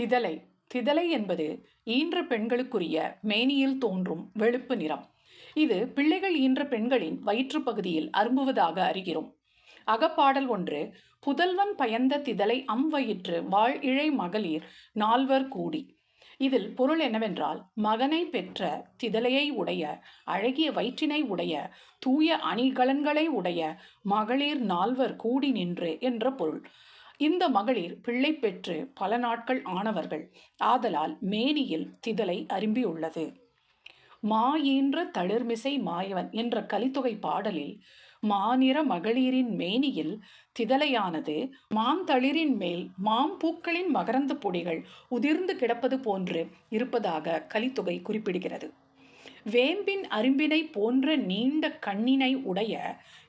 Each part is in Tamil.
திதலை. திதலை என்பது ஈன்ற பெண்களுக்குரிய மேனியில் தோன்றும் வெளுப்பு நிறம். இது பிள்ளைகள் ஈன்ற பெண்களின் வயிற்றுப் பகுதியில் அரும்புவதாக அறிகிறோம். அகப்பாடல் ஒன்று புதல்வன் பயந்த திதலை அம் வயிற்று வாழ் இழை மகளிர் நால்வர் கூடி இதில் பொருள் என்னவென்றால் மகனை பெற்ற திதலையை உடைய அழகிய வயிற்றினை உடைய தூய அணிகலன்களை உடைய மகளிர் நால்வர் கூடி நின்று என்ற பொருள். இந்த மகளிர் பிள்ளை பெற்று பல நாட்கள் ஆனவர்கள் ஆதலால் மேனியில் திதலை அரும்பியுள்ளது. மாயின்ற தளிர்மிசை மாயவன் என்ற கலித்தொகை பாடலில் மாநிற மகளிரின் மேனியில் திதலையானது மாந்தளிரின் மேல் மாம்பூக்களின் மகரந்த பொடிகள் உதிர்ந்து கிடப்பது போன்று இருப்பதாக கலித்தொகை குறிப்பிடுகிறது. வேம்பின் அரும்பினை போன்ற நீண்ட கண்ணினை உடைய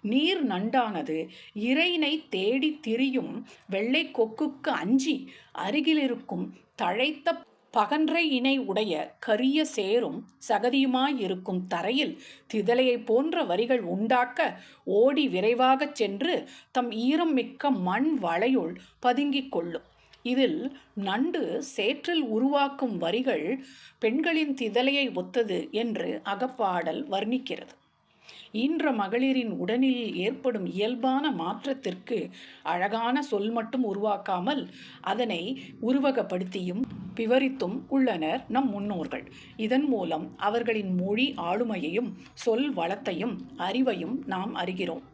நீர் நண்டானது இறையினை தேடி திரியும் வெள்ளை கொக்குக்கு அஞ்சி அருகிலிருக்கும் தழைத்த பகன்றை இணை உடைய கரிய சேரும் சகதியுமாயிருக்கும் தரையில் திதலையைப் போன்ற வரிகள் உண்டாக்க ஓடி விரைவாகச் சென்று தம் ஈரம் மிக்க மண் வளையுள் பதுங்கிக் கொள்ளும். இதில் நண்டு சேற்றில் உருவாக்கும் வரிகள் பெண்களின் திதலையை ஒத்தது என்று அகப்பாடல் வர்ணிக்கிறது. ஈன்ற மகளிரின் உடலில் ஏற்படும் இயல்பான மாற்றத்திற்கு அழகான சொல் மட்டும் உருவாக்காமல் அதனை உருவகப்படுத்தியும் விவரித்தும் உள்ளனர் நம் முன்னோர்கள். இதன் மூலம் அவர்களின் மொழி ஆளுமையையும் சொல் வளத்தையும் அறிவையும் நாம் அறிகிறோம்.